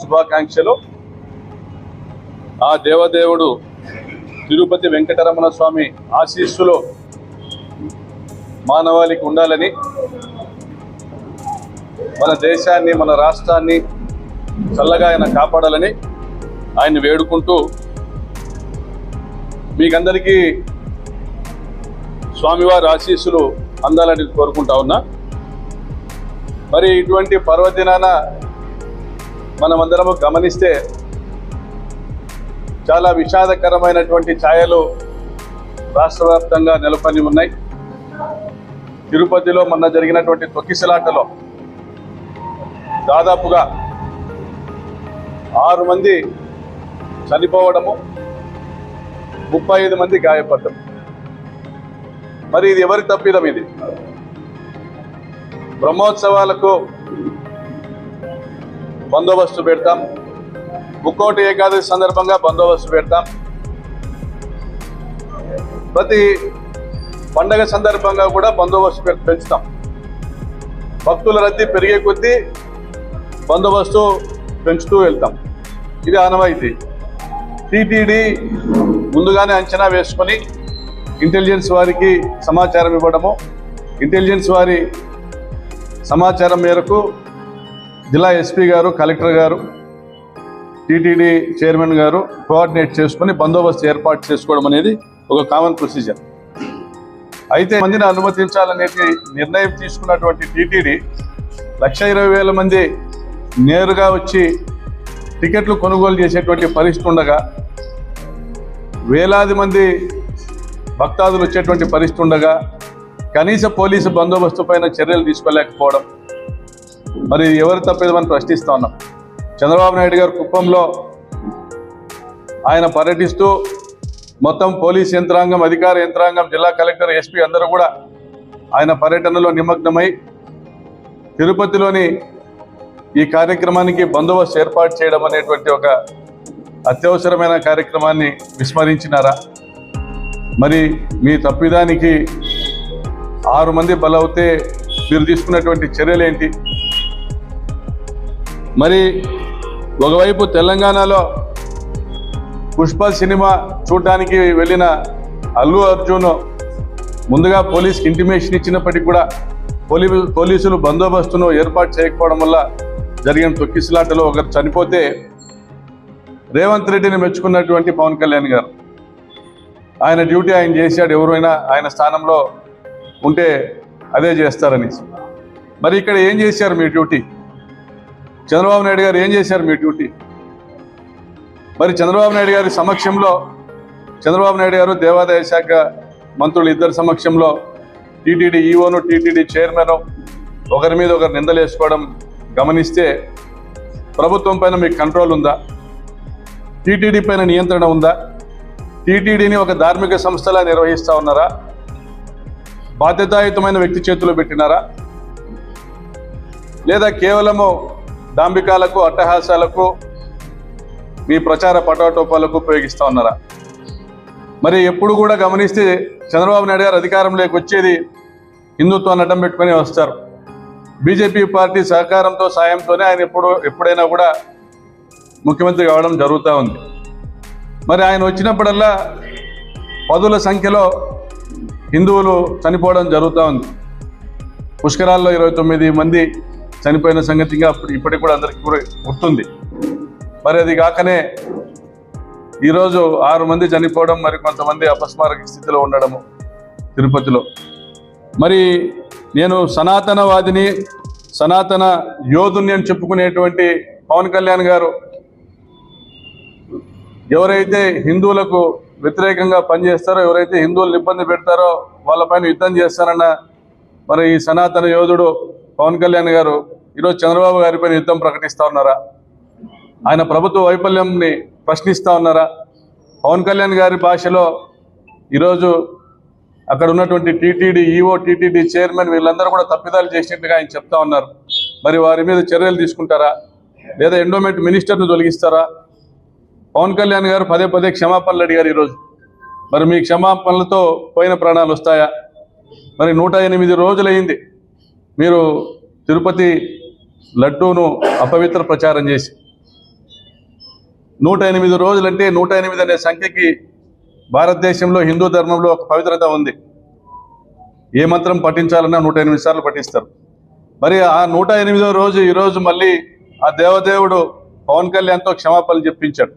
శుభాకాంక్షలు. ఆ దేవదేవుడు తిరుపతి వెంకటరమణ స్వామి ఆశీస్సులు మానవాళికి ఉండాలని మన దేశాన్ని మన రాష్ట్రాన్ని చల్లగా ఆయన కాపాడాలని ఆయన వేడుకుంటూ మీకందరికీ స్వామివారి ఆశీస్సులు అందాలని కోరుకుంటా ఉన్నా. మరి ఇటువంటి పర్వదినాన మనమందరము గమనిస్తే చాలా విషాదకరమైనటువంటి ఛాయలు రాష్ట్ర వ్యాప్తంగా నెలకొని ఉన్నాయి. తిరుపతిలో మొన్న జరిగినటువంటి తొక్కిసలాటలో దాదాపుగా ఆరు మంది చనిపోవడము ముప్పై ఐదు మంది గాయపడ్డం. మరి ఇది ఎవరి తప్పిదం ఇది? బ్రహ్మోత్సవాలకు బందోబస్తు పెడతాం. ముక్కోటి ఏకాదశి సందర్భంగా బందోబస్తు పెడతాం. ప్రతి పండగ సందర్భంగా కూడా బందోబస్తు పెంచుతాం. భక్తుల రద్దీ పెరిగే కొద్దీ బందోబస్తు పెంచుతూ వెళ్తాం. ఇది ఆనవాయితీ. టీటీడీ ముందుగానే అంచనా వేసుకొని ఇంటెలిజెన్స్ వారికి సమాచారం ఇవ్వడము ఇంటెలిజెన్స్ వారి సమాచారం మేరకు జిల్లా ఎస్పీ గారు కలెక్టర్ గారు టీటీడీ చైర్మన్ గారు కోఆర్డినేట్ చేసుకుని బందోబస్తు ఏర్పాటు చేసుకోవడం అనేది ఒక కామన్ ప్రొసీజర్ అయితే మందిని అనుమతించాలనేది నిర్ణయం తీసుకున్నటువంటి టీటీడీ లక్ష ఇరవై వేల మంది నేరుగా వచ్చి టికెట్లు కొనుగోలు చేసేటువంటి పరిస్థితి ఉండగా వేలాది మంది భక్తాదులు వచ్చేటువంటి పరిస్థితి ఉండగా కనీస పోలీసు బందోబస్తు పైన చర్యలు తీసుకోలేకపోవడం మరి ఎవరు తప్పేది మనం ప్రశ్నిస్తూ ఉన్నాం. చంద్రబాబు నాయుడు గారు కుప్పంలో ఆయన పర్యటిస్తూ మొత్తం పోలీస్ యంత్రాంగం అధికార యంత్రాంగం జిల్లా కలెక్టర్ ఎస్పీ అందరూ కూడా ఆయన పర్యటనలో నిమగ్నమై తిరుపతిలోని ఈ కార్యక్రమానికి బందోబస్తు ఏర్పాటు చేయడం అనేటువంటి ఒక అత్యవసరమైన కార్యక్రమాన్ని విస్మరించినారా? మరి మీ తప్పిదానికి ఆరు మంది బలవుతే మీరు తీసుకున్నటువంటి చర్యలేంటి? మరి ఒకవైపు తెలంగాణలో పుష్ప సినిమా చూడటానికి వెళ్ళిన అల్లు అర్జున్ ముందుగా పోలీస్కి ఇంటిమేషన్ ఇచ్చినప్పటికీ కూడా పోలీ పోలీసులు బందోబస్తును ఏర్పాటు చేయకపోవడం వల్ల జరిగిన తొక్కిసలాటలో ఒకరు చనిపోతే రేవంత్ రెడ్డిని మెచ్చుకున్నటువంటి పవన్ కళ్యాణ్ గారు. ఆయన డ్యూటీ ఆయన చేశాడు ఎవరైనా ఆయన స్థానంలో ఉంటే అదే చేస్తారని. మరి ఇక్కడ ఏం చేశారు మీ డ్యూటీ? చంద్రబాబు నాయుడు గారు ఏం చేశారు మీ డ్యూటీ? మరి చంద్రబాబు నాయుడు గారి సమక్షంలో చంద్రబాబు నాయుడు గారు దేవాదాయ శాఖ మంత్రులు ఇద్దరి సమక్షంలో టీటీడీ ఈఓను టీటీడీ చైర్మన్ ఒకరి మీద ఒకరు నిందలేసుకోవడం గమనిస్తే ప్రభుత్వం పైన మీకు కంట్రోల్ ఉందా? టీటీడీ పైన నియంత్రణ ఉందా? టీటీడీని ఒక ధార్మిక సంస్థలా నిర్వహిస్తా ఉన్నారా? బాధ్యతాయుతమైన వ్యక్తి చేతిలో పెట్టినారా? లేదా కేవలము డాంబికాలకు అట్టహాసాలకు మీ ప్రచార పటాటోపాలకు ఉపయోగిస్తూ ఉన్నారా? మరి ఎప్పుడు కూడా గమనిస్తే చంద్రబాబు నాయుడు గారు అధికారంలోకి వచ్చేది హిందుత్వాన్ని అడ్డం పెట్టుకుని వస్తారు. బీజేపీ పార్టీ సహకారంతో సాయంతోనే ఆయన ఎప్పుడు ఎప్పుడైనా కూడా ముఖ్యమంత్రి కావడం జరుగుతూ ఉంది. మరి ఆయన వచ్చినప్పుడల్లా పదుల సంఖ్యలో హిందువులు చనిపోవడం జరుగుతూ ఉంది. పుష్కరాల్లో ఇరవై తొమ్మిది మంది చనిపోయిన సంగతిగా అప్పుడు ఇప్పటికి కూడా అందరికీ గుర్తుంది. మరి అది కాకనే ఈరోజు ఆరు మంది చనిపోవడం మరి కొంతమంది అపస్మారక స్థితిలో ఉండడము తిరుపతిలో. మరి నేను సనాతనవాదిని సనాతన యోధుని అని చెప్పుకునేటువంటి పవన్ కళ్యాణ్ గారు ఎవరైతే హిందువులకు వ్యతిరేకంగా పనిచేస్తారో ఎవరైతే హిందువులను ఇబ్బంది పెడతారో వాళ్ళపైన యుద్ధం చేస్తారన్న మరి ఈ సనాతన యోధుడు పవన్ కళ్యాణ్ గారు ఈరోజు చంద్రబాబు గారిపైన యుద్ధం ప్రకటిస్తూ ఉన్నారా? ఆయన ప్రభుత్వ వైఫల్యంని ప్రశ్నిస్తూ ఉన్నారా? పవన్ కళ్యాణ్ గారి భాషలో ఈరోజు అక్కడ ఉన్నటువంటి టీటీడీ ఈఓ టీటీడీ చైర్మన్ వీళ్ళందరూ కూడా తప్పిదాలు చేసినట్టుగా ఆయన చెప్తా ఉన్నారు. మరి వారి మీద చర్యలు తీసుకుంటారా? లేదా ఎండోమెంట్ మినిస్టర్ను తొలగిస్తారా? పవన్ కళ్యాణ్ గారు పదే పదే క్షమాపణలు అడిగారు ఈరోజు. మరి మీ క్షమాపణలతో పోయిన ప్రాణాలు వస్తాయా? మరి నూట ఎనిమిది రోజులైంది మీరు తిరుపతి లడ్డూను అపవిత్ర ప్రచారం చేసి నూట ఎనిమిది రోజులంటే నూట ఎనిమిది అనే సంఖ్యకి భారతదేశంలో హిందూ ధర్మంలో ఒక పవిత్రత ఉంది. ఏ మంత్రం పఠించాలన్నా నూట ఎనిమిది సార్లు పఠిస్తారు. మరి ఆ నూట ఎనిమిదో రోజు ఈరోజు మళ్ళీ ఆ దేవదేవుడు పవన్ కళ్యాణ్తో క్షమాపణలు చెప్పించాడు.